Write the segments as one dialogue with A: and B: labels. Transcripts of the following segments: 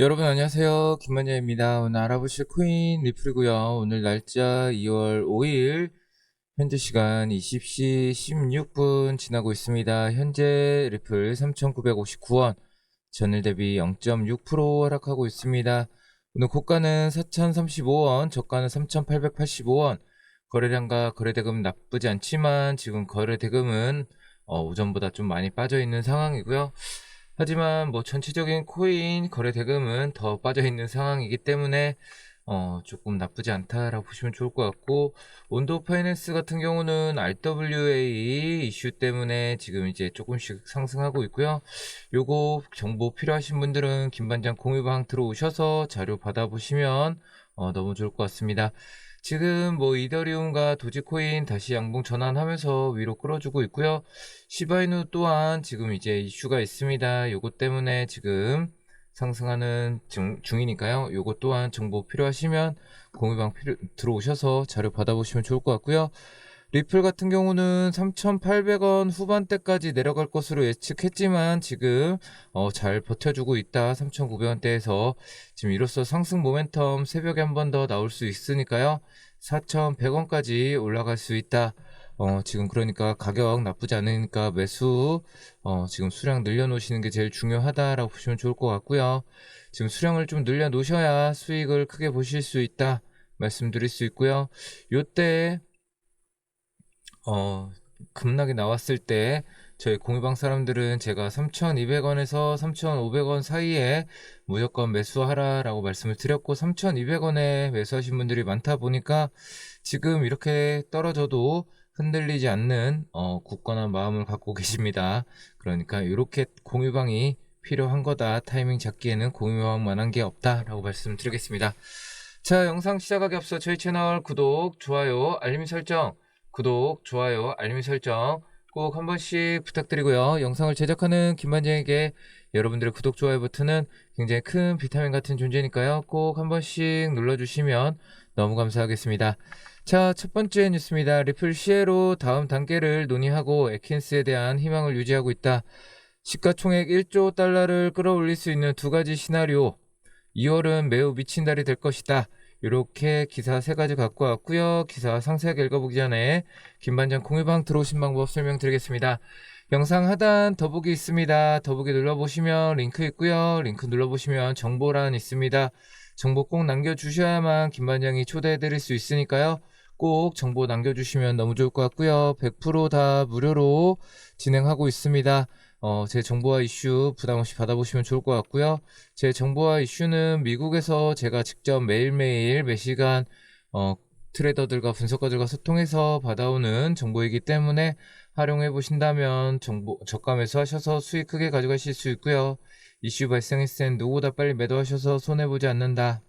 A: 여러분 안녕하세요. 김만자입니다. 오늘 알아보실 코인 리플이고요. 오늘 날짜 2월 5일 현재 시간 20시 16분 지나고 있습니다. 현재 리플 3,959원 전일 대비 0.6% 하락하고 있습니다. 오늘 고가는 4,035원, 저가는 3,885원. 거래량과 거래대금 나쁘지 않지만 지금 거래대금은 어, 오전보다 좀 많이 빠져 있는 상황이고요. 하지만 뭐 전체적인 코인 거래 대금은 더 빠져 있는 상황이기 때문에 어 조금 나쁘지 않다라고 보시면 좋을 것 같고 온도 파이낸스 같은 경우는 RWA 이슈 때문에 지금 이제 조금씩 상승하고 있고요. 요거 정보 필요하신 분들은 김반장 공유방 들어오셔서 자료 받아보시면 어 너무 좋을 것 같습니다. 지금 뭐 이더리움과 도지코인 다시 양봉 전환하면서 위로 끌어주고 있고요. 시바이누 또한 지금 이제 이슈가 있습니다. 요것 때문에 지금 상승하는 중, 중이니까요. 요것 또한 정보 필요하시면 공유방 필요, 들어오셔서 자료 받아보시면 좋을 것 같고요. 리플 같은 경우는 3,800원 후반대까지 내려갈 것으로 예측했지만 지금 어, 잘 버텨주고 있다. 3,900원대에서 지금 이로써 상승 모멘텀 새벽에 한 번 더 나올 수 있으니까요. 4,100원까지 올라갈 수 있다. 어, 지금 그러니까 가격 나쁘지 않으니까 매수, 어, 지금 수량 늘려 놓으시는 게 제일 중요하다라고 보시면 좋을 것 같고요. 지금 수량을 좀 늘려 놓으셔야 수익을 크게 보실 수 있다. 말씀드릴 수 있고요. 요때, 어, 급락이 나왔을 때, 저희 공유방 사람들은 제가 3,200원에서 3,500원 사이에 무조건 매수하라라고 말씀을 드렸고 3,200원에 매수하신 분들이 많다 보니까 지금 이렇게 떨어져도 흔들리지 않는 어, 굳건한 마음을 갖고 계십니다. 그러니까 이렇게 공유방이 필요한 거다. 타이밍 잡기에는 공유방만한 게 없다라고 말씀드리겠습니다. 자, 영상 시작하기 앞서 저희 채널 구독, 좋아요, 알림 설정, 구독, 좋아요, 알림 설정 꼭 한 번씩 부탁드리고요. 영상을 제작하는 김반장에게 여러분들의 구독, 좋아요 버튼은 굉장히 큰 비타민 같은 존재니까요. 꼭 한 번씩 눌러주시면 너무 감사하겠습니다. 자, 첫 번째 뉴스입니다. 리플 시에로 다음 단계를 논의하고 에킨스에 대한 희망을 유지하고 있다. 시가총액 1조 달러를 끌어올릴 수 있는 두 가지 시나리오. 2월은 매우 미친 달이 될 것이다. 이렇게 기사 세 가지 갖고 왔고요. 기사 상세하게 읽어보기 전에 김반장 공유방 들어오신 방법 설명드리겠습니다. 영상 하단 더보기 있습니다. 더보기 눌러보시면 링크 있고요. 링크 눌러보시면 정보란 있습니다. 정보 꼭 남겨주셔야만 김반장이 초대해드릴 수 있으니까요. 꼭 정보 남겨주시면 너무 좋을 것 같고요. 100%다 무료로 진행하고 있습니다. 어, 제 정보와 이슈 부담 없이 받아보시면 좋을 것 같고요. 제 정보와 이슈는 미국에서 제가 직접 매일매일 매시간 어, 트레이더들과 분석가들과 소통해서 받아오는 정보이기 때문에 활용해 보신다면 정보 저가 매수하셔서 수익 크게 가져가실 수 있고요. 이슈 발생했을 땐 누구보다 빨리 매도하셔서 손해 보지 않는다.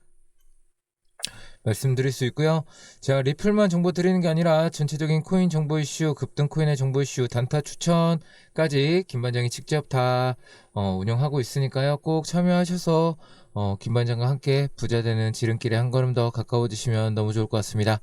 A: 말씀드릴 수 있고요. 제가 리플만 정보 드리는 게 아니라 전체적인 코인 정보 이슈, 급등 코인의 정보 이슈, 단타 추천까지 김반장이 직접 다 어, 운영하고 있으니까요. 꼭 참여하셔서 어, 김반장과 함께 부자 되는 지름길에 한 걸음 더 가까워지시면 너무 좋을 것 같습니다.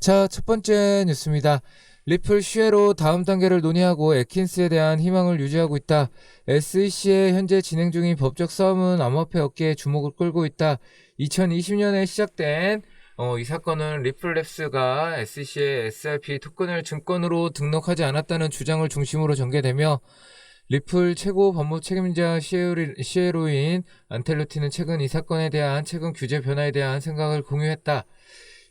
A: 자, 첫 번째 뉴스입니다. 리플 쉐로 다음 단계를 논의하고 에킨스에 대한 희망을 유지하고 있다. SEC의 현재 진행 중인 법적 싸움은 암호화폐 업계에 주목을 끌고 있다. 2020년에 시작된 어, 이 사건은 리플랩스가 SEC의 SRP 토큰을 증권으로 등록하지 않았다는 주장을 중심으로 전개되며 리플 최고 법무 책임자 시에로 인 안텔로티는 최근 이 사건에 대한 최근 규제 변화에 대한 생각을 공유했다.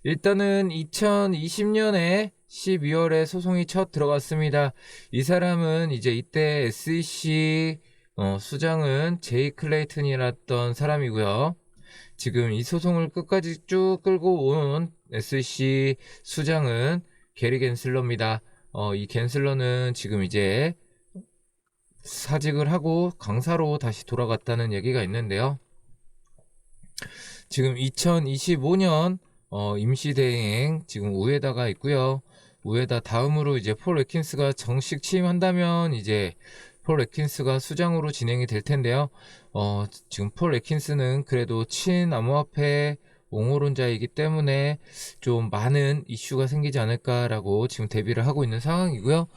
A: 일단은 2020년에 12월에 소송이 첫 들어갔습니다. 이 사람은 이제 이때 SEC 어, 수장은 제이 클레이튼이었던 사람이고요. 지금 이 소송을 끝까지 쭉 끌고 온 SEC 수장은 게리 겐슬러입니다. 어, 이 겐슬러는 지금 이제 사직을 하고 강사로 다시 돌아갔다는 얘기가 있는데요. 지금 2025년 어, 임시대행 지금 우에다가 있고요. 우에다 다음으로 이제 폴 레킨스가 정식 취임한다면 이제 폴 레킨스가 수장으로 진행이 될 텐데요. 어, 지금 폴 레킨스는 그래도 친 암호화폐 옹호론자이기 때문에 좀 많은 이슈가 생기지 않을까라고 지금 대비를 하고 있는 상황이고요.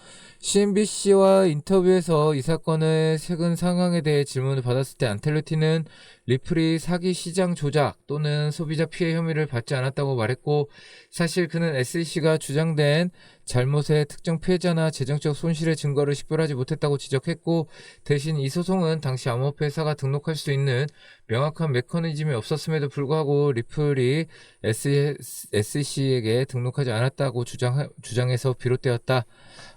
A: CNBC와 인터뷰에서 이 사건의 최근 상황에 대해 질문을 받았을 때 안텔로티는 리플이 사기 시장 조작 또는 소비자 피해 혐의를 받지 않았다고 말했고 사실 그는 SEC가 주장된 잘못의 특정 피해자나 재정적 손실의 증거를 식별하지 못했다고 지적했고 대신 이 소송은 당시 암호화폐 회사가 등록할 수 있는 명확한 메커니즘이 없었음에도 불구하고 리플이 SEC에게 등록하지 않았다고 주장, 주장해서 비롯되었다.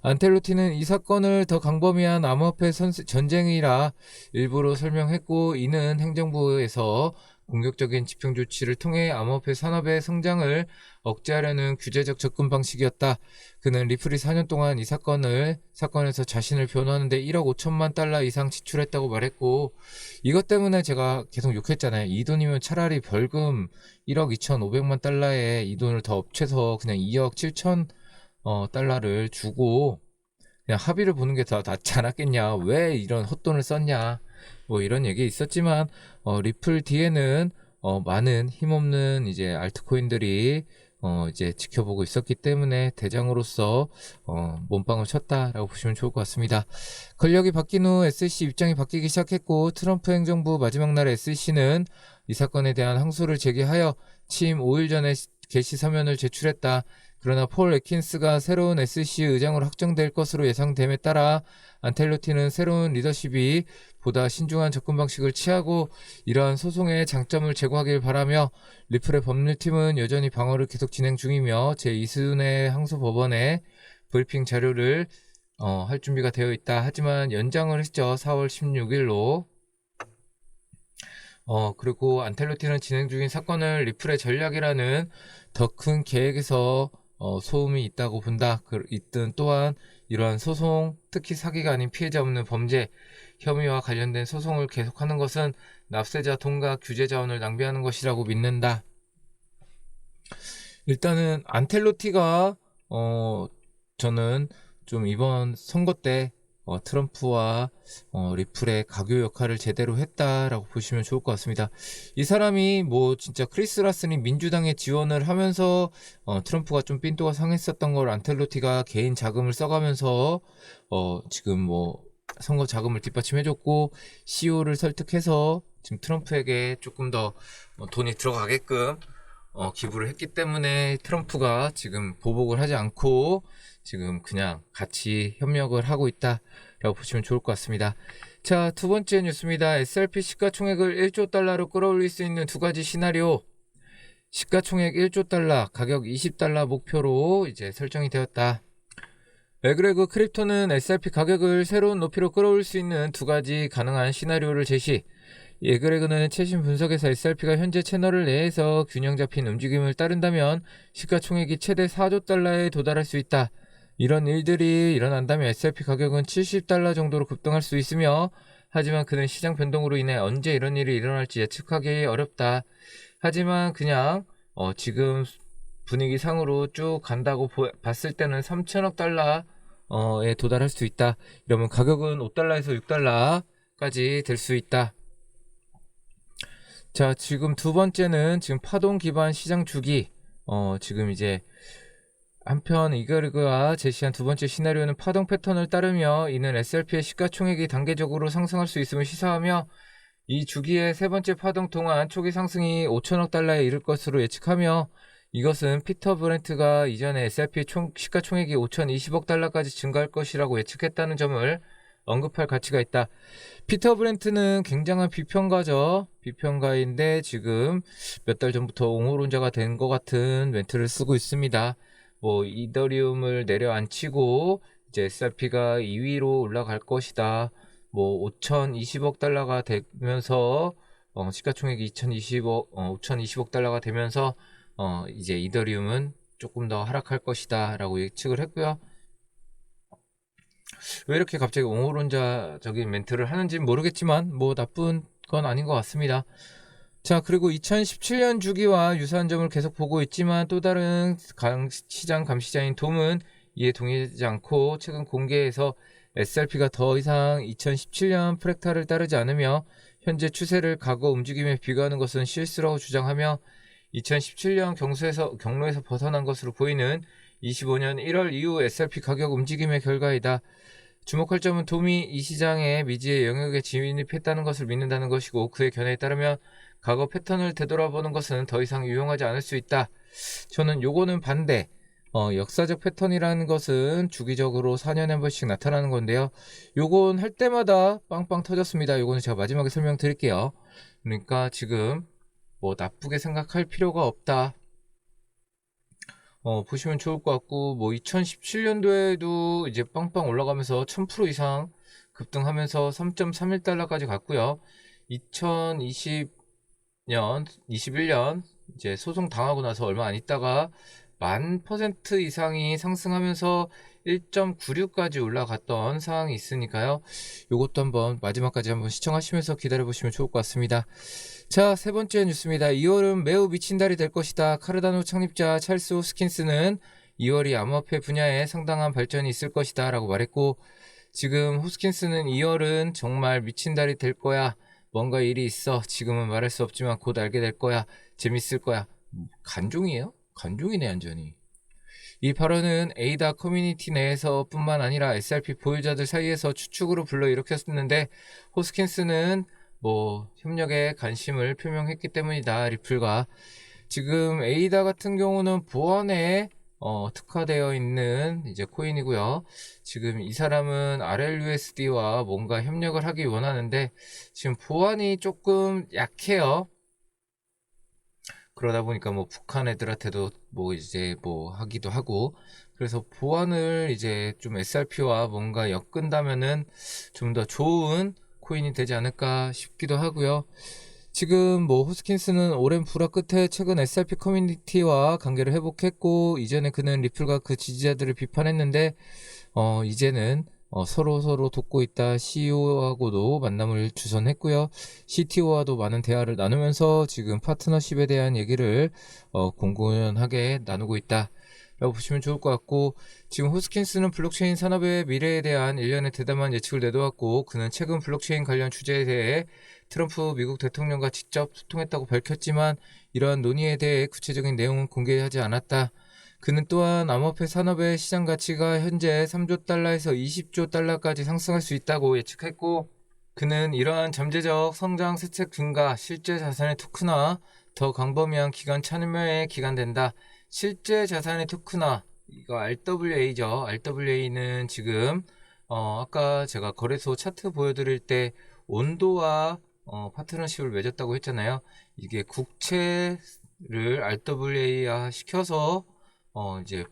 A: 안텔로티 는 이 사건을 더 강범위한 암호화폐 선세, 전쟁이라 일부러 설명했고 이는 행정부에서 공격적인 집중 조치를 통해 암호화폐 산업의 성장을 억제하려는 규제적 접근 방식이었다. 그는 리플이 4년 동안 이 사건을 사건에서 자신을 변호하는데 1억 5천만 달러 이상 지출했다고 말했고 이것 때문에 제가 계속 욕했잖아요. 이 돈이면 차라리 벌금 1억 2천5백만 달러에 이 돈을 더 업체서 그냥 2억 7천 어, 달러를 주고 그냥 합의를 보는 게 더 낫지 않았겠냐. 왜 이런 헛돈을 썼냐. 뭐 이런 얘기 있었지만 어, 리플 뒤에는 어, 많은 힘없는 이제 알트코인들이 어, 이제 지켜보고 있었기 때문에 대장으로서 어, 몸빵을 쳤다라고 보시면 좋을 것 같습니다. 권력이 바뀐 후 SEC 입장이 바뀌기 시작했고 트럼프 행정부 마지막 날 SEC는 이 사건에 대한 항소를 제기하여 취임 5일 전에 개시 서면을 제출했다. 그러나 폴 에킨스가 새로운 SEC 의장으로 확정될 것으로 예상됨에 따라 안텔로티는 새로운 리더십이 보다 신중한 접근 방식을 취하고 이러한 소송의 장점을 제고하길 바라며 리플의 법률팀은 여전히 방어를 계속 진행 중이며 제2순회 항소법원에 브리핑 자료를 어, 할 준비가 되어 있다. 하지만 연장을 했죠. 4월 16일로. 어, 그리고 안텔로티는 진행 중인 사건을 리플의 전략이라는 더 큰 계획에서 어, 소음이 있다고 본다. 그, 있든 또한 이러한 소송, 특히 사기가 아닌 피해자 없는 범죄 혐의와 관련된 소송을 계속하는 것은 납세자 돈과 규제 자원을 낭비하는 것이라고 믿는다. 일단은 안텔로티가 어 저는 좀 이번 선거 때 어, 트럼프와 어, 리플의 가교 역할을 제대로 했다라고 보시면 좋을 것 같습니다. 이 사람이 뭐 진짜 크리스라스니 민주당에 지원을 하면서 어, 트럼프가 좀 삔또가 상했었던 걸 안텔로티가 개인 자금을 써가면서 어, 지금 뭐 선거 자금을 뒷받침해줬고 CEO를 설득해서 지금 트럼프에게 조금 더 어, 돈이 들어가게끔 어, 기부를 했기 때문에 트럼프가 지금 보복을 하지 않고 지금 그냥 같이 협력을 하고 있다라고 보시면 좋을 것 같습니다. 자, 두 번째 뉴스입니다. SRP 시가총액을 1조 달러로 끌어올릴 수 있는 두 가지 시나리오. 시가총액 1조 달러, 가격 20달러 목표로 이제 설정이 되었다. 에그레그 크립토는 SRP 가격을 새로운 높이로 끌어올 수 있는 두 가지 가능한 시나리오를 제시. 에그레그는 최신 분석에서 SRP가 현재 채널을 내에서 균형 잡힌 움직임을 따른다면 시가총액이 최대 4조 달러에 도달할 수 있다. 이런 일들이 일어난다면 SRP 가격은 70달러 정도로 급등할 수 있으며 하지만 그는 시장 변동으로 인해 언제 이런 일이 일어날지 예측하기 어렵다. 하지만 그냥 어, 지금 분위기 상으로 쭉 간다고 보, 봤을 때는 3천억 달러에 도달할 수 있다. 이러면 가격은 5달러에서 6달러까지 될 수 있다. 자, 지금 두 번째는 지금 파동 기반 시장 주기. 어, 지금 이제 한편 이거르그가 제시한 두 번째 시나리오는 파동 패턴을 따르며 이는 SRP의 시가총액이 단계적으로 상승할 수 있음을 시사하며 이 주기의 세 번째 파동 동안 초기 상승이 5천억 달러에 이를 것으로 예측하며 이것은 피터 브렌트가 이전에 SRP 총 시가총액이 5,020억 달러까지 증가할 것이라고 예측했다는 점을 언급할 가치가 있다. 피터 브렌트는 굉장한 비평가죠. 비평가인데 지금 몇 달 전부터 옹호론자가 된 것 같은 멘트를 쓰고 있습니다. 뭐 이더리움을 내려앉히고 이제 SRP가 2위로 올라갈 것이다. 뭐 5,020억 달러가 되면서 어, 시가총액이 2,020억, 어, 5,020억 달러가 되면서 어, 이제 이더리움은 조금 더 하락할 것이다라고 예측을 했고요. 왜 이렇게 갑자기 옹호론자적인 멘트를 하는지는 모르겠지만 뭐 나쁜 건 아닌 것 같습니다. 자, 그리고 2017년 주기와 유사한 점을 계속 보고 있지만 또 다른 강, 시장 감시자인 돔은 이에 동의하지 않고 최근 공개해서 SRP가 더 이상 2017년 프랙탈을 따르지 않으며 현재 추세를 과거 움직임에 비교하는 것은 실수라고 주장하며 2017년 경수에서 경로에서 벗어난 것으로 보이는 25년 1월 이후 SRP 가격 움직임의 결과이다. 주목할 점은 도미 이 시장에 미지의 영역에 진입했다는 것을 믿는다는 것이고 그의 견해에 따르면 과거 패턴을 되돌아보는 것은 더 이상 유용하지 않을 수 있다. 저는 요거는 반대. 어, 역사적 패턴이라는 것은 주기적으로 4년에 한 번씩 나타나는 건데요. 요건 할 때마다 빵빵 터졌습니다. 요거는 제가 마지막에 설명드릴게요. 그러니까 지금 뭐 나쁘게 생각할 필요가 없다. 어, 보시면 좋을 것 같고, 뭐, 2017년도에도 이제 빵빵 올라가면서 1000% 이상 급등하면서 3.31달러까지 갔고요. 2020 년, 21년, 이제 소송 당하고 나서 얼마 안 있다가 만 퍼센트 이상이 상승하면서 1.96까지 올라갔던 상황이 있으니까요. 요것도 한번 마지막까지 한번 시청하시면서 기다려 보시면 좋을 것 같습니다. 자, 세 번째 뉴스입니다. 2월은 매우 미친 달이 될 것이다. 카르다노 창립자 찰스 호스킨스는 2월이 암호화폐 분야에 상당한 발전이 있을 것이다. 라고 말했고, 지금 호스킨스는 2월은 정말 미친 달이 될 거야. 뭔가 일이 있어. 지금은 말할 수 없지만 곧 알게 될 거야. 재밌을 거야. 간종이에요? 간종이네, 완전히. 이 발언은 에이다 커뮤니티 내에서 뿐만 아니라 SRP 보유자들 사이에서 추측으로 불러일으켰는데, 호스킨스는 뭐 협력에 관심을 표명했기 때문이다. 리플과 지금 에이다 같은 경우는 보안에 어, 특화되어 있는 이제 코인이고요. 지금 이 사람은 RLUSD와 뭔가 협력을 하기 원하는데 지금 보안이 조금 약해요. 그러다 보니까 뭐 북한 애들한테도 뭐 이제 뭐 하기도 하고 그래서 보안을 이제 좀 SRP와 뭔가 엮은다면은 좀 더 좋은 코인이 되지 않을까 싶기도 하고요. 지금 뭐 호스킨스는 오랜 불화 끝에 최근 SRP 커뮤니티와 관계를 회복했고 이전에 그는 리플과 그 지지자들을 비판했는데 어 이제는 어, 서로 서로 돕고 있다. CEO하고도 만남을 주선했고요. CTO와도 많은 대화를 나누면서 지금 파트너십에 대한 얘기를 어, 공공연하게 나누고 있다. 라고 보시면 좋을 것 같고 지금 호스킨스는 블록체인 산업의 미래에 대한 일련의 대담한 예측을 내놓았고 그는 최근 블록체인 관련 주제에 대해 트럼프 미국 대통령과 직접 소통했다고 밝혔지만 이러한 논의에 대해 구체적인 내용은 공개하지 않았다. 그는 또한 암호화폐 산업의 시장 가치가 현재 3조 달러에서 20조 달러까지 상승할 수 있다고 예측했고 그는 이러한 잠재적 성장 세책 증가, 실제 자산의 토크나 더 광범위한 기관 참여에 기간된다. 실제 자산의 토크나 이거 RWA죠. RWA는 지금 어, 아까 제가 거래소 차트 보여드릴 때 온도와 어, 파트너십을 맺었다고 했잖아요. 이게 국채를 RWA 시켜서 어, 이제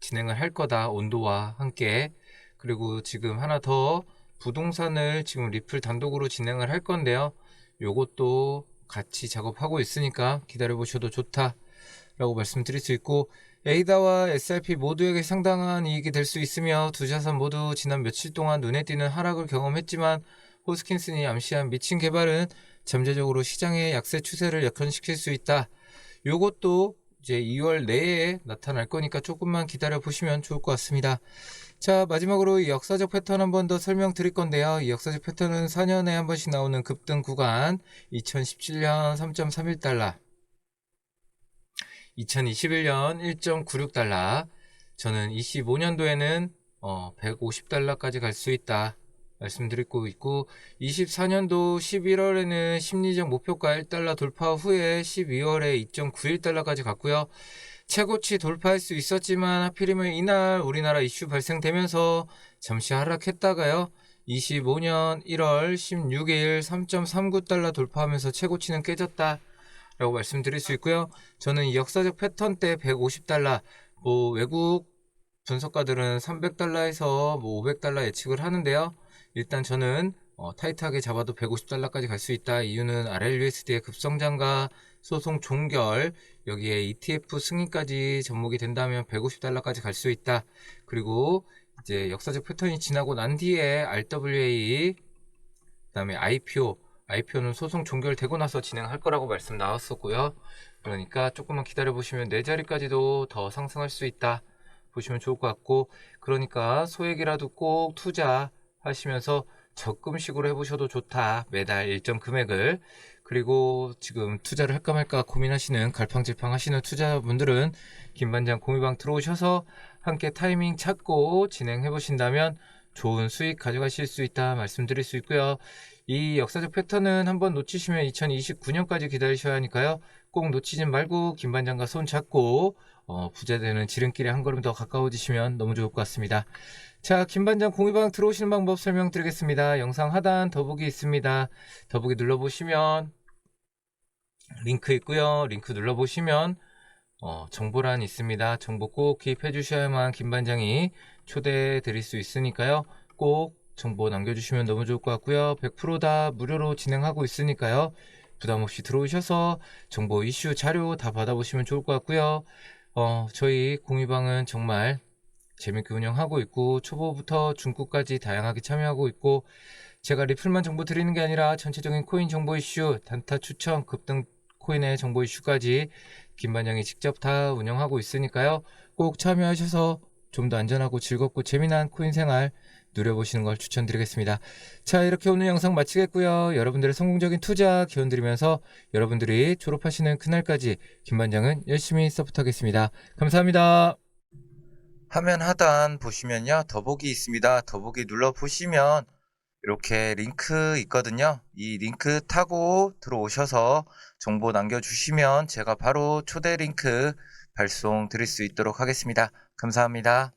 A: 진행을 할 거다. 온도와 함께. 그리고 지금 하나 더 부동산을 지금 리플 단독으로 진행을 할 건데요. 요것도 같이 작업하고 있으니까 기다려 보셔도 좋다. 라고 말씀드릴 수 있고 에이다와 SRP 모두에게 상당한 이익이 될 수 있으며 두 자산 모두 지난 며칠 동안 눈에 띄는 하락을 경험했지만 호스킨슨이 암시한 미친 개발은 잠재적으로 시장의 약세 추세를 역전시킬 수 있다. 요것도 이제 2월 내에 나타날 거니까 조금만 기다려 보시면 좋을 것 같습니다. 자, 마지막으로 이 역사적 패턴 한 번 더 설명드릴 건데요. 이 역사적 패턴은 4년에 한 번씩 나오는 급등 구간 2017년 3.31달러 2021년 1.96달러. 저는 25년도에는 어, 150달러까지 갈 수 있다. 말씀드리고 있고 24년도 11월에는 심리적 목표가 1달러 돌파 후에 12월에 2.91달러까지 갔고요. 최고치 돌파할 수 있었지만 하필이면 이날 우리나라 이슈 발생되면서 잠시 하락했다가요. 25년 1월 16일 3.39달러 돌파하면서 최고치는 깨졌다. 라고 말씀드릴 수 있고요. 저는 이 역사적 패턴 때 150달러, 뭐 외국 분석가들은 300달러에서 뭐 500달러 예측을 하는데요. 일단 저는 어, 타이트하게 잡아도 150달러까지 갈 수 있다. 이유는 RLUSD의 급성장과 소송 종결, 여기에 ETF 승인까지 접목이 된다면 150달러까지 갈 수 있다. 그리고 이제 역사적 패턴이 지나고 난 뒤에 RWA, 그 다음에 IPO, IPO는 소송 종결되고 나서 진행할 거라고 말씀 나왔었고요. 그러니까 조금만 기다려 보시면 네 자리까지도 더 상승할 수 있다. 보시면 좋을 것 같고, 그러니까 소액이라도 꼭 투자 하시면서 적금식으로 해보셔도 좋다. 매달 일정 금액을. 그리고 지금 투자를 할까 말까 고민하시는 갈팡질팡 하시는 투자분들은 김반장 공유방 들어오셔서 함께 타이밍 찾고 진행해 보신다면 좋은 수익 가져가실 수 있다 말씀드릴 수 있고요. 이 역사적 패턴은 한번 놓치시면 2029년까지 기다리셔야 하니까요. 꼭 놓치지 말고 김반장과 손 잡고 어, 부자 되는 지름길에 한 걸음 더 가까워지시면 너무 좋을 것 같습니다. 자, 김반장 공유방 들어오시는 방법 설명드리겠습니다. 영상 하단 더보기 있습니다. 더보기 눌러보시면 링크 있고요. 링크 눌러보시면 어, 정보란 있습니다. 정보 꼭 기입해 주셔야만 김반장이 초대해 드릴 수 있으니까요. 꼭 정보 남겨주시면 너무 좋을 것 같고요. 100%다 무료로 진행하고 있으니까요. 부담 없이 들어오셔서 정보 이슈 자료 다 받아보시면 좋을 것 같고요. 어, 저희 공유방은 정말 재밌게 운영하고 있고 초보부터 중급까지 다양하게 참여하고 있고 제가 리플만 정보 드리는 게 아니라 전체적인 코인 정보 이슈, 단타 추천, 급등 코인의 정보 이슈까지 김반장이 직접 다 운영하고 있으니까요. 꼭 참여하셔서 좀 더 안전하고 즐겁고 재미난 코인 생활 누려보시는 걸 추천드리겠습니다. 자, 이렇게 오늘 영상 마치겠고요. 여러분들의 성공적인 투자 기원 드리면서 여러분들이 졸업하시는 그날까지 김반장은 열심히 서포트하겠습니다. 감사합니다. 화면 하단 보시면요. 더보기 있습니다. 더보기 눌러 보시면 이렇게 링크 있거든요. 이 링크 타고 들어오셔서 정보 남겨주시면 제가 바로 초대 링크 발송 드릴 수 있도록 하겠습니다. 감사합니다.